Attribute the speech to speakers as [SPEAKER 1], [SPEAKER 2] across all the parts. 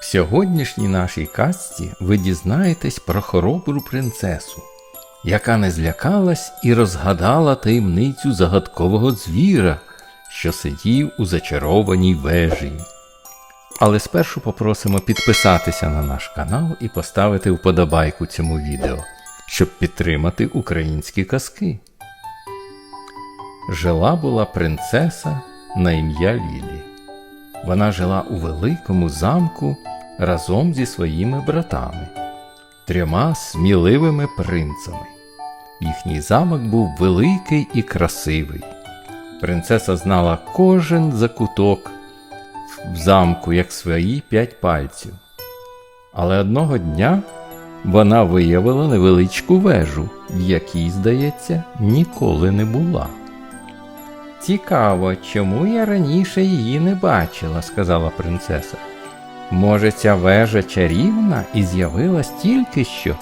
[SPEAKER 1] В сьогоднішній нашій казці ви дізнаєтесь про хоробру принцесу, яка не злякалась і розгадала таємницю загадкового звіра, що сидів у зачарованій вежі. Але спершу попросимо підписатися на наш канал і поставити вподобайку цьому відео, щоб підтримати українські казки. Жила була принцеса на ім'я Лілі. Вона жила у великому замку разом зі своїми братами, трьома сміливими принцами. Їхній замок був великий і красивий. Принцеса знала кожен закуток в замку, як свої п'ять пальців. Але одного дня вона виявила невеличку вежу, в якій, здається, ніколи не була. Цікаво, чому я раніше її не бачила, сказала принцеса. Може, ця вежа чарівна і з'явилась тільки що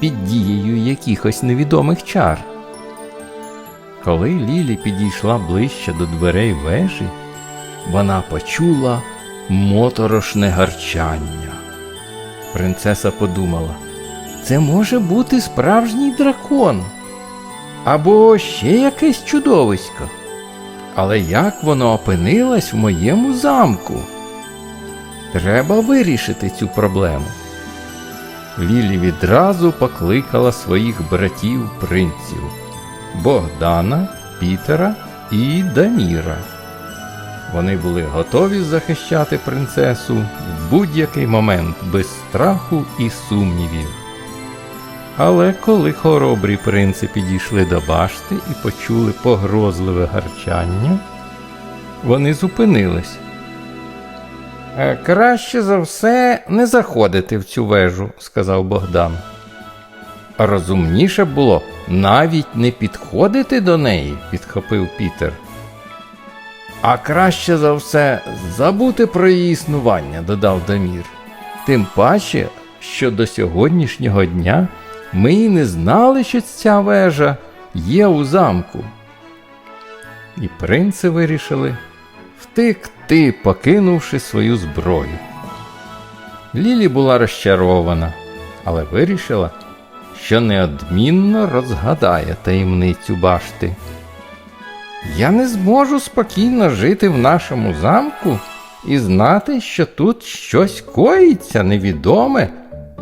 [SPEAKER 1] під дією якихось невідомих чар. Коли Лілі підійшла ближче до дверей вежі, вона почула моторошне гарчання. Принцеса подумала, це може бути справжній дракон або ще якесь чудовисько. Але як воно опинилось в моєму замку? Треба вирішити цю проблему. Лілі відразу покликала своїх братів принців Богдана, Пітера і Даміра. Вони були готові захищати принцесу в будь-який момент без страху і сумнівів. Але коли хоробрі принци підійшли до башти і почули погрозливе гарчання, вони зупинились. «Е, Краще за все не заходити в цю вежу, сказав Богдан. Розумніше було навіть не підходити до неї, підхопив Пітер. А краще за все забути про її існування, додав Дамір. Тим паче, що до сьогоднішнього дня ми й не знали, що ця вежа є у замку. І принци вирішили втекти, покинувши свою зброю. Лілі була розчарована, але вирішила, що неодмінно розгадає таємницю башти. Я не зможу спокійно жити в нашому замку і знати, що тут щось коїться невідоме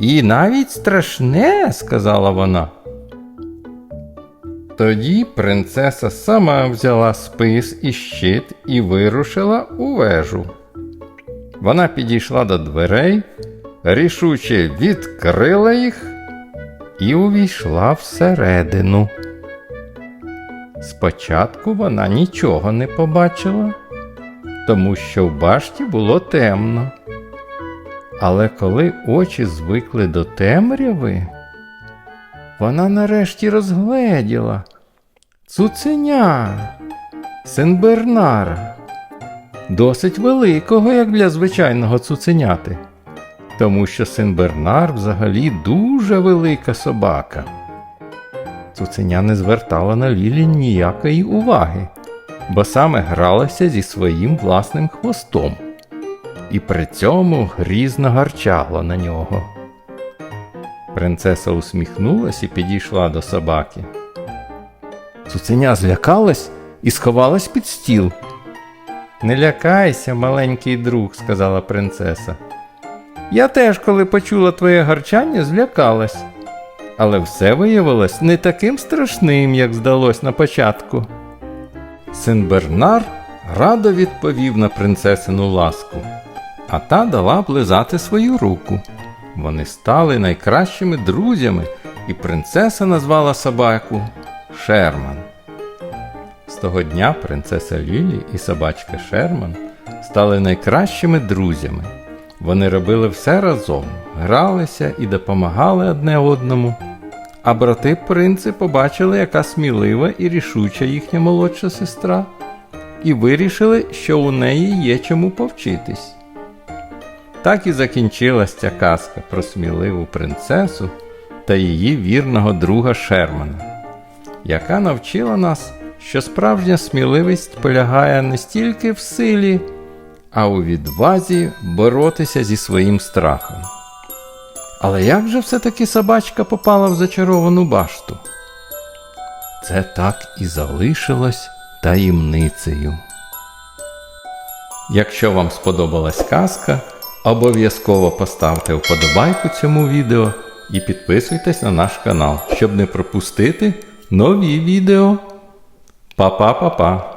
[SPEAKER 1] і навіть страшне, сказала вона. Тоді принцеса сама взяла спис і щит і вирушила у вежу. Вона підійшла до дверей, рішуче відкрила їх і увійшла всередину. Спочатку вона нічого не побачила, тому що в башті було темно. Але коли очі звикли до темряви, вона нарешті розгледіла цуценя Сенбернара, досить великого, як для звичайного цуценяти, тому що Сенбернар взагалі дуже велика собака. Цуценя не звертала на Лілі ніякої уваги, бо саме гралася зі своїм власним хвостом і при цьому грізно гарчала на нього. Принцеса усміхнулась і підійшла до собаки. Цуценя злякалась і сховалась під стіл. Не лякайся, маленький друг, сказала принцеса. Я теж, коли почула твоє гарчання, злякалась. Але все виявилось не таким страшним, як здалось на початку. Син Бернар радо відповів на принцесину ласку, а та дала облизати свою руку. Вони стали найкращими друзями, і принцеса назвала собаку Шерман. З того дня принцеса Лілі і собачка Шерман стали найкращими друзями. Вони робили все разом, гралися і допомагали одне одному. А брати принци побачили, яка смілива і рішуча їхня молодша сестра, і вирішили, що у неї є чому повчитись. Так і закінчилась ця казка про сміливу принцесу та її вірного друга Шермана, яка навчила нас, що справжня сміливість полягає не стільки в силі, а у відвазі боротися зі своїм страхом. Але як же все-таки собачка попала в зачаровану башту? Це так і залишилось таємницею. Якщо вам сподобалась казка, обов'язково поставте вподобайку цьому відео і підписуйтесь на наш канал, щоб не пропустити нові відео. Па-па-па-па!